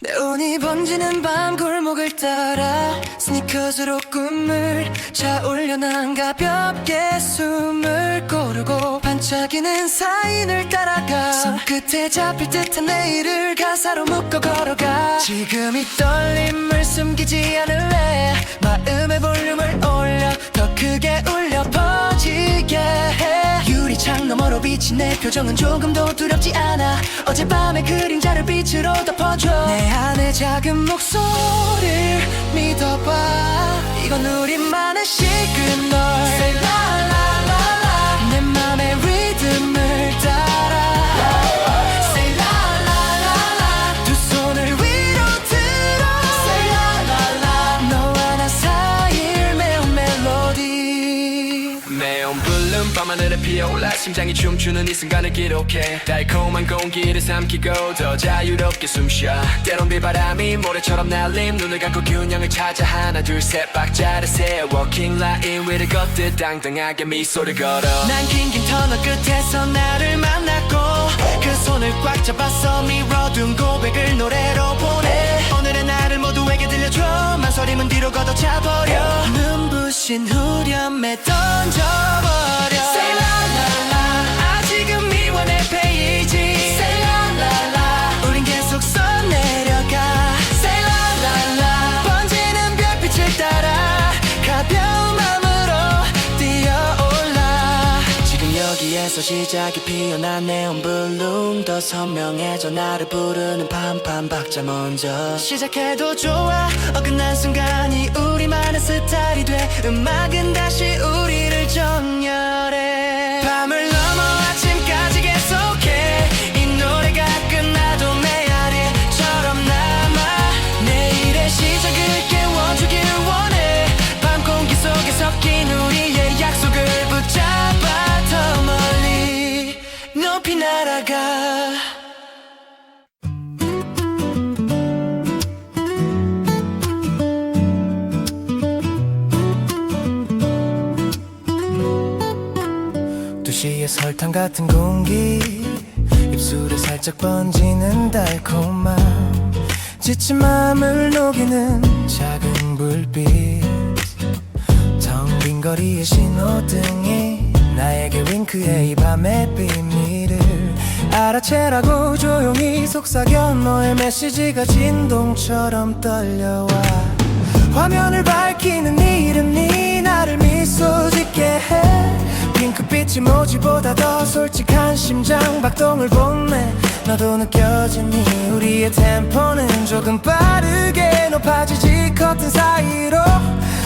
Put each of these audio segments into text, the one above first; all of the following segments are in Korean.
내 운이 번지는 밤 골목을 따라 스니커즈로 꿈을 차올려 난 가볍게 숨을 고르고 반짝이는 사인을 따라가 손끝에 잡힐 듯한 내일을 가사로 묶어 걸어가 지금 이 떨림을 숨기지 않을래 마음의 볼륨을 올려 더 크게 울려 창 너머로 비친 내 표정은 조금 도 두렵지 않아. 어젯밤의 그림자를 빛으로 덮어줘. 내 안의 작은 목소리를 믿어봐. 이건 우리만의 시그널. 내 맘의 리듬을 따라 밤 하늘에 피어올라 심장이 춤추는 이 순간을 기록해. 달콤한 공기를 삼키고 더 자유롭게 숨쉬어. 때론 비바람이 모래처럼 날림 눈을 감고 균형을 찾아 하나 둘 셋 박자를 세워. Walking line 위를 걷듯 당당하게 미소를 걸어. 난 긴긴 터널 끝에서 나를 만났고 그 손을 꽉 잡았어 미뤄둔 고백을 노래로 보내. 오늘의 나를 모두에게 들려줘. 망설임은 뒤로 걷어차버려. 눈부 신 후렴에 던져버려. Say la la la. 아직은 미완의 여기에서 시작이 피어난 네온 블룸 더 선명해져 나를 부르는 판판 박자 먼저 시작해도 좋아. 어긋난 순간이 우리만의 스타일이 돼. 음악은 다시 우리를 정렬해. 밤을 넘어 아침까지 계속해. 이 노래가 끝나도 메아리처럼 남아. 내일의 시작 날아가. 도시의 설탕 같은 공기 입술에 살짝 번지는 달콤함 지친 마음을 녹이는 작은 불빛 텅 빈 거리의 신호등이 나에게 윙크해 이 밤의 비밀을 알아채라고 조용히 속삭여 너의 메시지가 진동처럼 떨려와. 화면을 밝히는 네 이름이 나를 미소 짓게 해. 핑크빛이 모지보다 더 솔직한 심장 박동을 보내 너도 느껴지니 우리의 템포는 조금 빠르게 높아지지 커튼 사이로.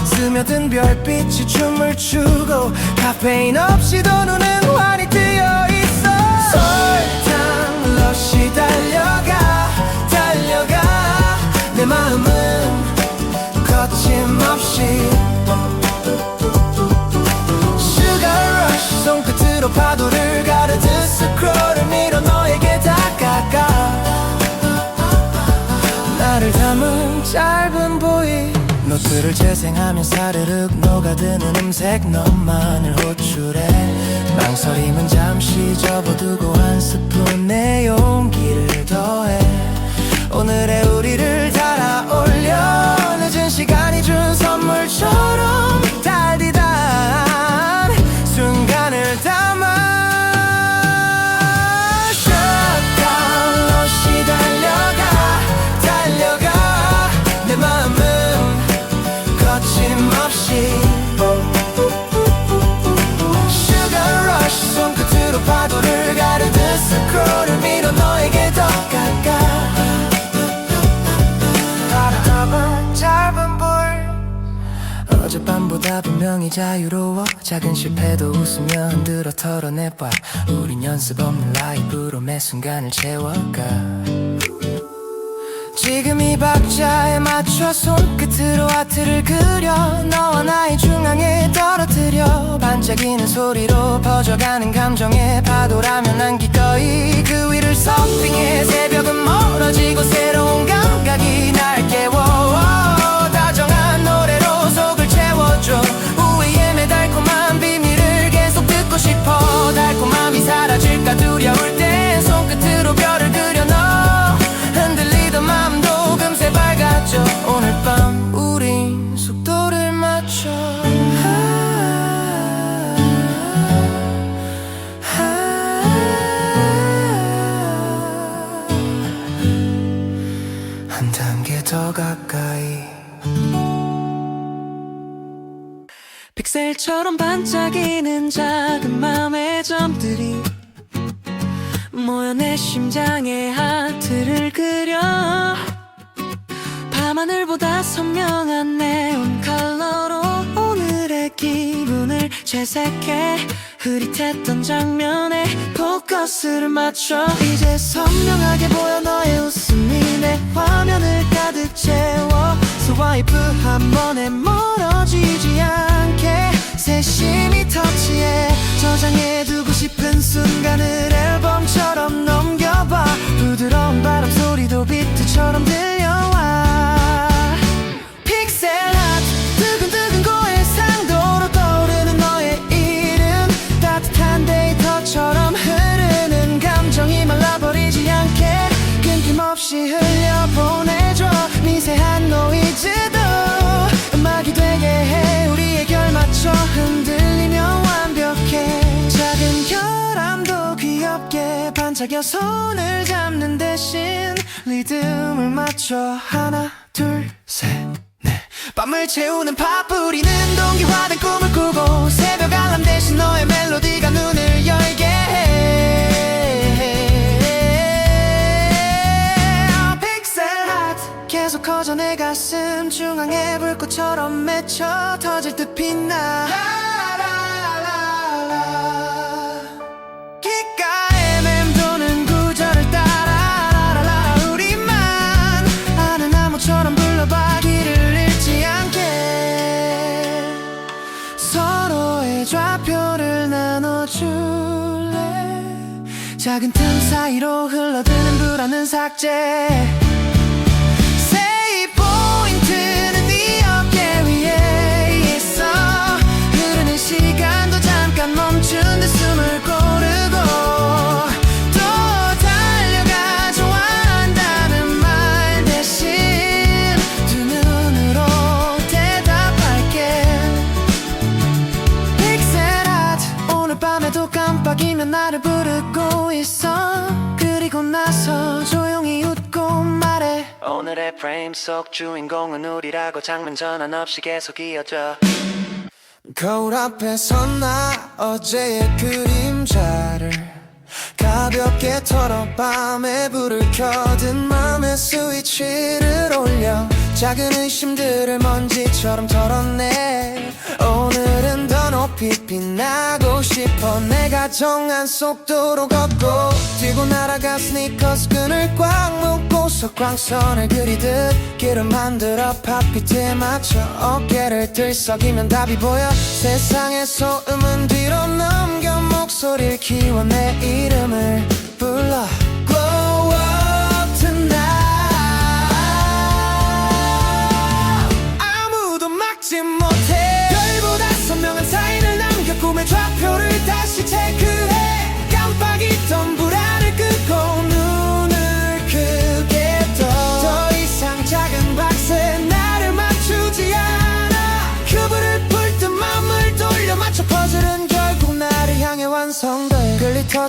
스며든 별빛이 춤을 추고 카페인 없이도 눈은 환히 뜨여 달려가 달려가. 내 마음은 거침없이 Sugar rush 손끝으로 파도를 가르듯 스크롤을 밀어 너에게 다가가. 나를 담은 짧은 보이 노트를 재생하면 사르륵 녹아드는 음색 너만을 호출해 망설임은 잠시 접어두고 한 스푼 분명히 자유로워. 작은 실패도 웃으며 흔들어 털어내봐. 우린 연습 없는 라이브로 매 순간을 채워가 지금 이 박자에 맞춰 손끝으로 하트를 그려. 너와 나의 중앙에 떨어뜨려. 반짝이는 소리로 퍼져가는 감정의 파도라면 난 기꺼이 그 위를 서핑해. 새벽은 멀어지고 새로운 감각이 날 깨워 픽셀처럼 반짝이는 작은 맘의 점들이 모여 내 심장에 하트를 그려. 밤하늘보다 선명한 네온 컬러로 오늘의 기분을 채색해 흐릿했던 장면에 포커스를 맞춰. 이제 선명하게 보여 너의 웃음이 내 화면을 가득 채워. 스와이프 한 번에 멀어지지 세심히 터치해 저장해두고 싶은 순간을 앨범처럼 넘겨봐. 부드러운 바람 소리도 비트처럼 들려와 반짝여 손을 잡는 대신 리듬을 맞춰. 하나 둘 셋 넷. 밤을 채우는 팝뿌리는 동기화된 꿈을 꾸고 새벽 알람 대신 너의 멜로디가 눈을 열게 해 계속 커져 내 가슴 중앙에 불꽃처럼 맺혀 터질 듯 빛나 작은 틈 사이로 흘러드는 불안은 삭제 오늘의 프레임 속 주인공은 우리라고 장면 전환 없이 계속 이어져. 거울 앞에 섰나 어제의 그림자를 가볍게 털어 밤에 불을 켜든 맘의 스위치를 올려. 작은 의심들을 먼지처럼 털어내 더 높이 빛나고 싶어. 내가 정한 속도로 걷고 뛰고 날아가 스니커스 끈을 꽉 묶고서 광선을 그리듯 길을 만들어 팝비트에 맞춰 어깨를 들썩이면 답이 보여. 세상의 소음은 뒤로 넘겨 목소리를 키워 내 이름을 불러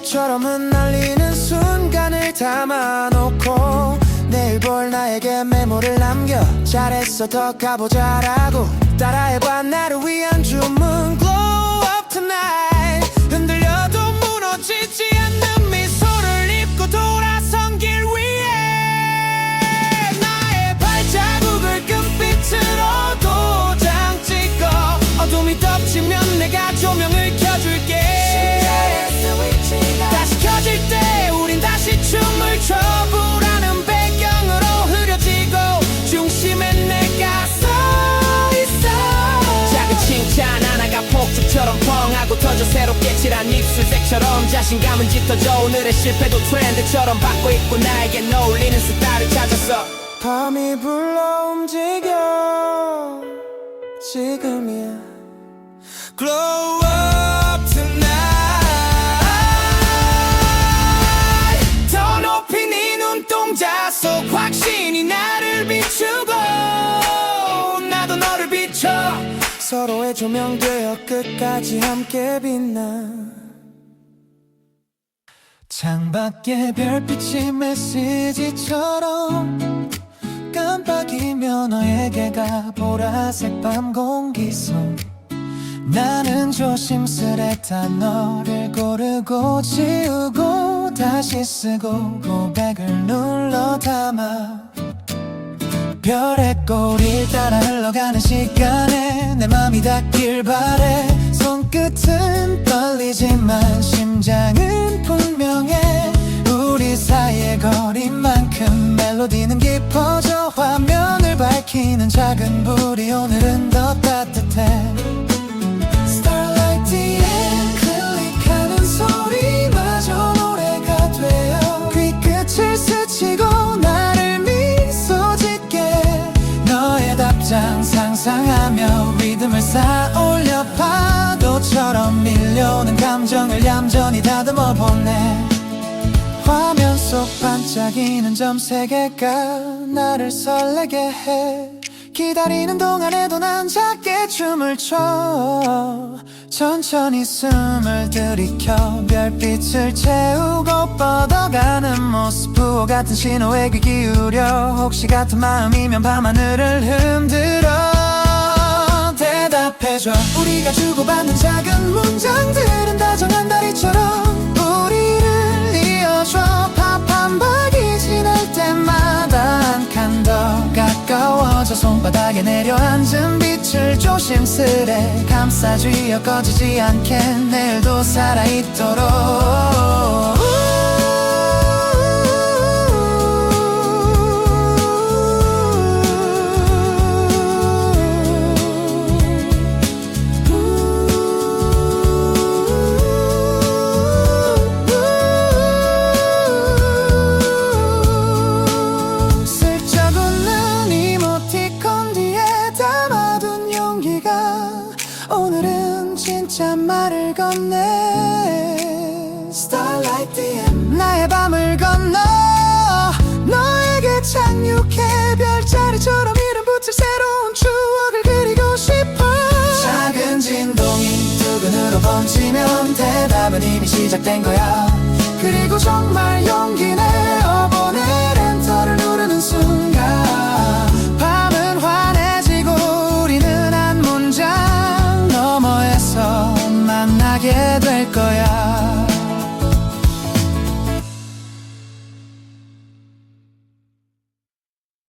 글리터처럼 흩날리는 순간을 담아놓고 내일 볼 나에게 메모를 남겨 잘했어 더 가보자라고 따라해봐 나를 위한 주문 Glow up tonight 흔들려도 무너지지 않는 미소를 입고 돌아선 길 위에 나의 발자국을 금빛으로 도장 찍어 어둠이 덮치면 내가 조명을 술색처럼 자신감은 짙어져 오늘의 실패도 트렌드처럼 받고 있고 나에게 어울리는 스타를 찾았어. 밤이 불러 움직여. 지금이야. Glow up tonight. 더 높이 네 눈동자 속 확신이 나를 비추고 나도 너를 비춰. 서로의 조명되어 끝까지 함께 빛나 창밖에 별빛이 메시지처럼 반짝이며 너에게 가 보라색 밤 공기 속 나는 조심스레 단어를 고르고 지우고 다시 쓰고 고백을 눌러 담아 별의 꼬리 따라 흘러가는 시간에 내 맘이 닿길 바래 손끝은 떨리지만 심장은 분명 해 우리 사이의 거리만큼 멜로디는 깊어져 화면을 밝히는 작은 불이 오늘은 더 따뜻해. 상상하며 리듬을 쌓아올려 파도처럼 밀려오는 감정을 얌전히 다듬어 보네 화면 속 반짝이는 점 세 개가 나를 설레게 해. 기다리는 동안에도 난 작게 춤을 춰. 천천히 숨을 들이켜 별빛을 채우고 뻗어가는 모습. 부호 같은 신호에 귀 기울여 혹시 같은 마음이면 밤하늘을 흔들어. 대답해줘. 우리가 주고받는 작은 문장들은 다정한 다리처럼 이어줘 팝한 박이 지날 때마다 한 칸 더 가까워져 손바닥에 내려앉은 빛을 조심스레 감싸주어 꺼지지 않게 내일도 살아있도록 두근으로 번지면 대답은 이미 시작된 거야. 그리고 정말 용기 내